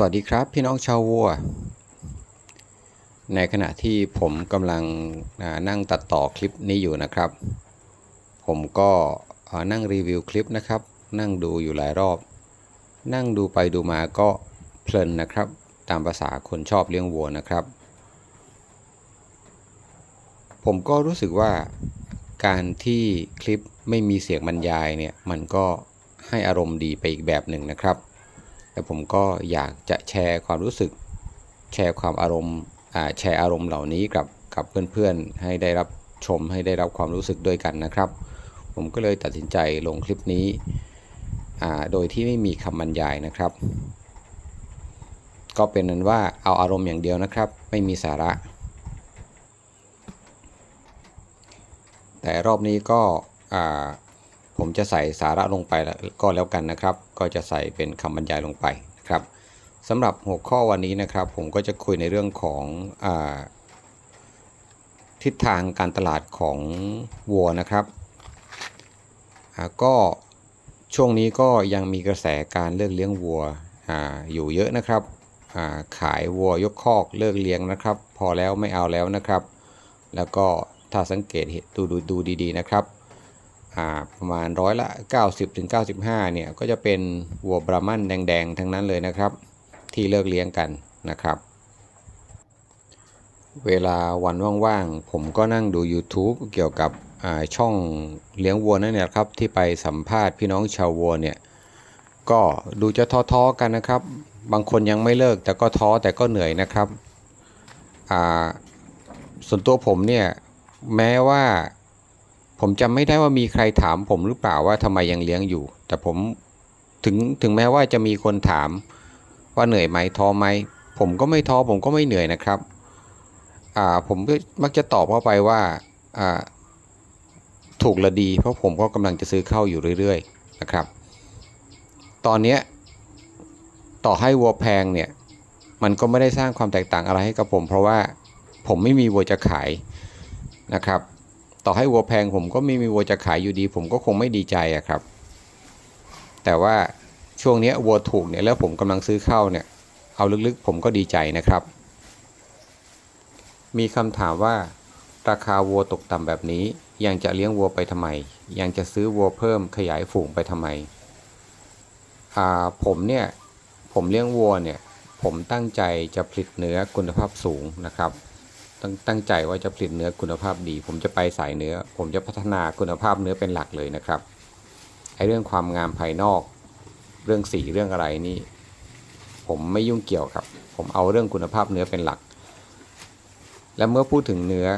สวัสดีครับพี่น้องชาววัว ในขณะที่ผมกำลังนั่งตัดต่อคลิปนี้อยู่นะครับ ผมก็นั่งรีวิวคลิปนะครับ นั่งดูอยู่หลายรอบ นั่งดูไปดูมาก็เพลินนะครับ ตามภาษาคนชอบเลี้ยงวัวนะครับ ผมก็รู้สึกว่าการที่คลิปไม่มีเสียงบรรยายเนี่ยมันก็ให้อารมณ์ดีไปอีกแบบหนึ่งนะครับ แต่ผมก็อยากจะแชร์ความรู้สึก แชร์ความอารมณ์แชร์อารมณ์เหล่านี้กับกับเพื่อนๆ ให้ได้รับชมให้ได้รับความรู้สึกด้วยกันนะครับ ผมก็เลยตัดสินใจลงคลิปนี้ โดยที่ไม่มีคำบรรยายนะครับ ก็เป็นนั้นว่าเอาอารมณ์อย่างเดียวนะครับ ไม่มีสาระ แต่รอบนี้ก็ ผมจะใส่สาระลงไปแล้วก็แล้วกันนะครับ ก็จะใส่เป็นคำบรรยายลงไปนะครับสำหรับหัวข้อวันนี้นะครับ ผมก็จะคุยในเรื่องของอทิศทางการตลาดของวัวนะครับก็ช่วงนี้ก็ยังมีกระแสการเลิกเลี้ยงวัวออยู่เยอะนะครับาขายวัวยกคอกเลิกเลี้ยงนะครับ พอแล้วไม่เอาแล้วนะครับ แล้วก็ถ้าสังเกตเห็นดูดูดูดีๆนะครับ ประมาณร้อยละ 90-95ถึงเนี่ยก็จะเป็นวัวบรามันแดงๆ ทั้งนั้นเลยนะครับ ที่เลิกเลี้ยงกันนะครับ เวลาวันว่างๆ ผมก็นั่งดู YouTube เกี่ยวกับช่องเลี้ยงวัวนั่นแหละครับ ที่ไปสัมภาษณ์พี่น้องชาววัวเนี่ยก็ดูจะท้อๆกันนะครับ บางคนยังไม่เลิกแต่ก็ท้อแต่ก็เหนื่อยนะครับส่วนตัวผมเนี่ยแม้ว่า ผมจำไม่ได้ว่ามีใครถามผมหรือเปล่าว่าทำไมยังเลี้ยงอยู่ แต่ผมถึงถึงแม้ว่าจะมีคนถามว่าเหนื่อยไหมท้อไหมผมก็ไม่ท้อผมก็ไม่เหนื่อยนะครับอ่าผมก็มักจะตอบเข้าไปว่าอ่าถูกละดี เพราะผมก็กำลังจะซื้อเข้าอยู่เรื่อยๆนะครับ ตอนนี้ต่อให้วัวแพงเนี่ยมันก็ไม่ได้สร้างความแตกต่างอะไรให้กับผม เพราะว่าผมไม่มีวัวจะขายนะครับ ต่อให้วัวแพงผมก็ไม่มีวัวจะขายอยู่ดี ผมก็คงไม่ดีใจอะครับ แต่ว่าช่วงนี้วัวถูกเนี่ยแล้วผมกำลังซื้อเข้าเนี่ย เอาลึกๆ ผมก็ดีใจนะครับ มีคำถามว่า ราคาวัวตกต่ำแบบนี้ ยังจะเลี้ยงวัวไปทำไม ยังจะซื้อวัวเพิ่มขยายฝูงไปทำไมอ่าผมเนี่ยผมเลี้ยงวัวเนี่ยผมตั้งใจจะผลิตเนื้อคุณภาพสูงนะครับ ตั้งตั้งใจว่าจะผลิตเนื้อคุณภาพดี ผมจะไปสายเนื้อ ผมจะพัฒนาคุณภาพเนื้อเป็นหลักเลยนะครับไอ้เรื่องความงามภายนอก เรื่องสีเรื่องอะไรนี่ ผมไม่ยุ่งเกี่ยวครับ ผมเอาเรื่องคุณภาพเนื้อเป็นหลัก และเมื่อพูดถึงเนื้อ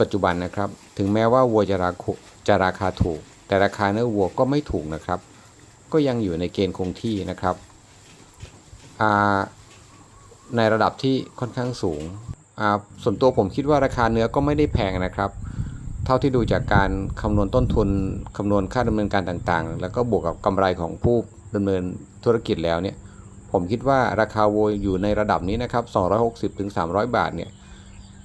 ปัจจุบันนะครับ ถึงแม้ว่าวัวจะราคาจะราคาถูก แต่ราคาเนื้อวัวก็ไม่ถูกนะครับ ก็ยังอยู่ในเกณฑ์คงที่นะครับในระดับที่ค่อนข้างสูง ส่วนตัวผมคิดว่าราคาเนื้อก็ไม่ได้แพงนะครับ เท่าที่ดูจากการคำนวณต้นทุนคำนวณค่าดำเนินการต่างๆ แล้วก็บวกกับกำไรของผู้ดำเนินธุรกิจแล้วเนี่ยผมคิดว่าราคาวัวอยู่ในระดับนี้นะครับ 260ถึง300 บาทเนี่ย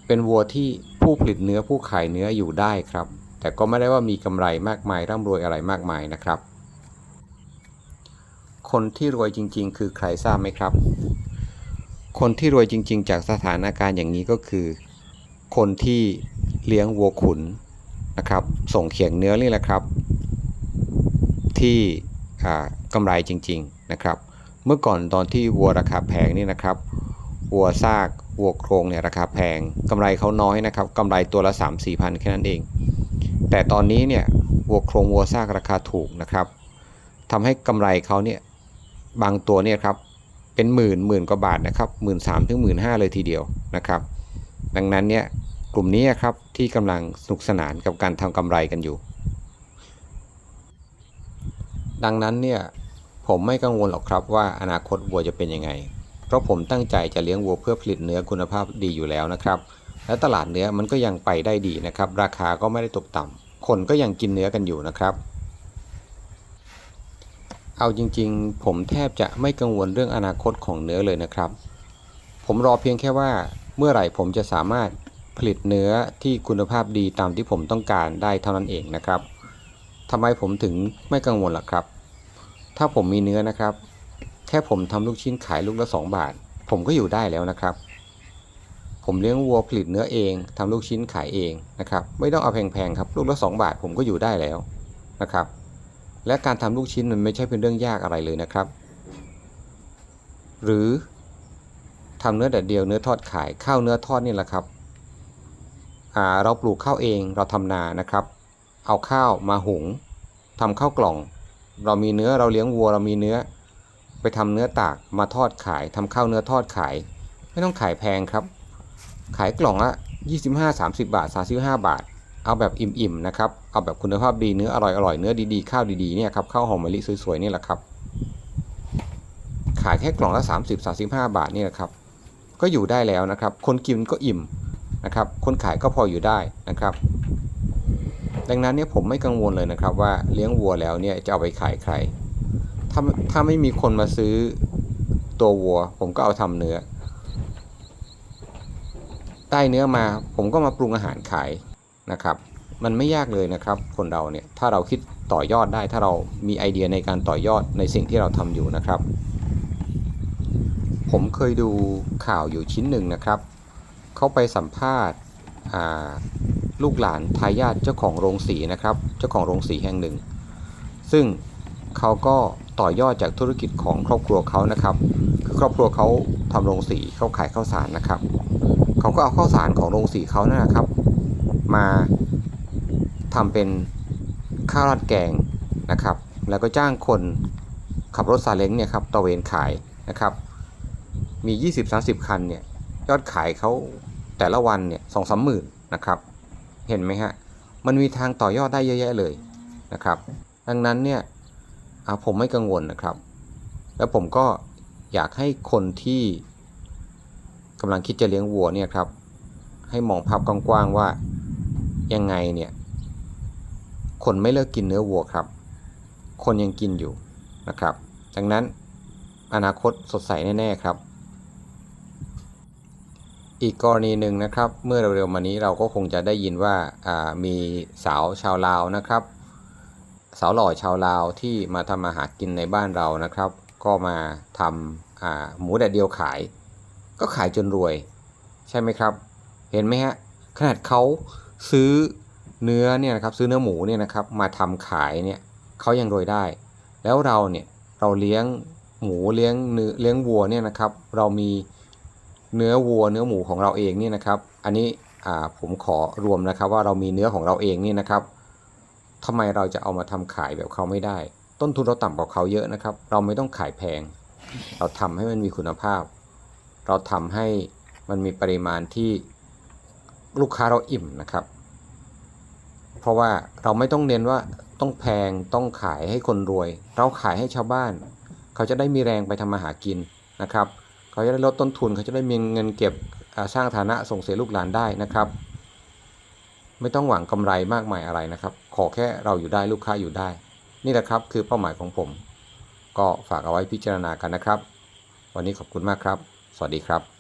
เป็นวัวที่ผู้ผลิตเนื้อผู้ขายเนื้ออยู่ได้ครับ แต่ก็ไม่ได้ว่ามีกำไรมากมายร่ำรวยอะไรมากมายนะครับ คนที่รวยจริง ๆ คือใครทราบไหมครับ คนที่รวยจริง ๆ จากสถานการณ์อย่างนี้ก็คือ คนที่เลี้ยงวัวขุนนะครับ ส่งเขียงเนื้อนี่แหละครับ ที่อ่ากำไรจริง ๆนะครับ เมื่อก่อนตอนที่วัวราคาแพงนี่นะครับวัวซากวัวโครงเนี่ยราคาแพงกำไรเขาน้อยนะครับกำไรตัวละ 3 4มสี่พันแค่นั้นเอง แต่ตอนนี้เนี่ยวัวโครงวัวซากราคาถูกนะครับทำให้กำไรเขาเนี่ยบางตัวเนี่ยครับ เป็นหมื่นหมื่นกว่าบาทนะครับหมื่นสามถึงหมื่นห้าเลยทีเดียวนะครับ ดังนั้นเนี่ยกลุ่มนี้ครับที่กำลังสนุกสนานกับการทำกำไรกันอยู่ ดังนั้นเนี่ยผมไม่กังวลหรอกครับว่าอนาคตวัวจะเป็นยังไง เพราะผมตั้งใจจะเลี้ยงวัวเพื่อผลิตเนื้อคุณภาพดีอยู่แล้วนะครับ และตลาดเนื้อมันก็ยังไปได้ดีนะครับ ราคาก็ไม่ได้ตกต่ำคนก็ยังกินเนื้อกันอยู่นะครับ เอาจริงๆ ผมแทบจะไม่กังวลเรื่องอนาคตของเนื้อเลยนะครับ ผมรอเพียงแค่ว่าเมื่อไหร่ผมจะสามารถผลิตเนื้อที่คุณภาพดีตามที่ผมต้องการได้เท่านั้นเองนะครับทำไมผมถึงไม่กังวลล่ะครับ ถ้าผมมีเนื้อนะครับ แค่ค่ผมทำลูกชิ้นขายลูกละสองบาท ผมก็อยู่ได้แล้วนะครับ ผมเลี้ยงวัวผลิตเนื้อเองทำลูกชิ้นขายเองนะครับ ไม่ต้องเอาแพงๆครับ ลูกละสองบาทผมก็อยู่ได้แล้วนะครับ และการทำลูกชิ้นมันไม่ใช่เป็นเรื่องยากอะไรเลยนะครับ หรือทำเนื้อแดดเดียวเนื้อทอดขายข้าวเนื้อทอดนี่แหละครับเราปลูกข้าวเองเราทำนานะครับ เอาข้าวมาหุงทำข้าวกล่อง เรามีเนื้อเราเลี้ยงวัวเรามีเนื้อ ไปทำเนื้อตากมาทอดขายทำข้าวเนื้อทอดขาย ไม่ต้องขายแพงครับ ขายกล่องละ25-30 บาท 35 บาท เอาแบบอิ่มๆนะครับ เอาแบบคุณภาพดีเนื้ออร่อยๆเนื้อดีๆข้าวดีๆเนี่ยครับข้าวหอมมะลิสวยๆนี่แหละครับ ขายแค่กล่องละ 30-35 บาทนี่แหละครับ ก็อยู่ได้แล้วนะครับ คนกินก็อิ่มนะครับ คนขายก็พออยู่ได้นะครับ ดังนั้นเนี่ยผมไม่กังวลเลยนะครับ ว่าเลี้ยงวัวแล้วเนี่ยจะเอาไปขายใคร ถ้าถ้าไม่มีคนมาซื้อตัววัว ผมก็เอาทำเนื้อได้เนื้อมาผมก็มาปรุงอาหารขาย นะครับ มันไม่ยากเลยนะครับคนเราเนี่ยถ้าเราคิดต่อยอดได้ถ้าเรามีไอเดียในการต่อยอดในสิ่งที่เราทำอยู่นะครับ ผมเคยดูข่าวอยู่ชิ้นหนึ่งนะครับเขาไปสัมภาษณ์ลูกหลานทายาทเจ้าของโรงสีนะครับ เจ้าของโรงสีแห่งหนึ่ง ซึ่งเขาก็ต่อยอดจากธุรกิจของครอบครัวเขานะครับคือครอบครัวเขาทำโรงสีเขาขายข้าวสารนะครับ เขาก็เอาข้าวสารของโรงสีเขานั่นนะครับ มาทำเป็นข้าวราดแกงนะครับ แล้วก็จ้างคนขับรถซาเล้งเนี่ยครับตะเวนขายนะครับ มี 20-30 คันเนี่ยยอดขายเขาแต่ละวันเนี่ยสองสามหมื่นนะครับ เห็นไหมฮะ มันมีทางต่อยอดได้เยอะแยะเลยนะครับ ดังนั้นเนี่ยผมไม่กังวลนะครับ แล้วผมก็อยากให้คนที่กำลังคิดจะเลี้ยงวัวเนี่ยครับ ให้มองภาพกว้างๆว่า ยังไงเนี่ย คนไม่เลิกกินเนื้อวัวครับ คนยังกินอยู่นะครับ ดังนั้นอนาคตสดใสแน่ๆครับ อีกกรณีหนึ่งนะครับ เมื่อเร็วๆมานี้เราก็คงจะได้ยินว่าามีสาวชาวลาวนะครับ สาวหล่อชาวลาวที่มาทำมาหากินในบ้านเรานะครับ ก็มาทำาหมูแดดเดียวขาย ก็ขายจนรวย ใช่ไหมครับ เห็นไหมฮะขนาดเขา ซื้อเนื้อเนี่ยนะครับซื้อเนื้อหมูเนี่ยนะครับมาทำขายเนี่ยเขายังรวยได้ แล้วเราเนี่ยเราเลี้ยงหมูเลี้ยงเนื้อเลี้ยงวัวเนี่ยนะครับ เรามีเนื้อวัวเนื้อหมูของเราเองเนี่ยนะครับ อันนี้อ่าผมขอรวมนะครับว่าเรามีเนื้อของเราเองเนี่ยนะครับทำไมเราจะเอามาทำขายแบบเขาไม่ได้ ต้นทุนเราต่ำกว่าเขาเยอะนะครับ เราไม่ต้องขายแพง เราทำให้มันมีคุณภาพ เราทำให้มันมีปริมาณที่ ลูกค้าเราอิ่มนะครับ เพราะว่าเราไม่ต้องเน้นว่าต้องแพงต้องขายให้คนรวย เราขายให้ชาวบ้าน เขาจะได้มีแรงไปทำมาหากินนะครับ เขาจะได้ลดต้นทุนเขาจะได้มีเงินเก็บสร้างฐานะส่งเสียลูกหลานได้นะครับ ไม่ต้องหวังกำไรมากมายอะไรนะครับ ขอแค่เราอยู่ได้ลูกค้าอยู่ได้ นี่แหละครับคือเป้าหมายของผม ก็ฝากเอาไว้พิจารณากันนะครับ วันนี้ขอบคุณมากครับ สวัสดีครับ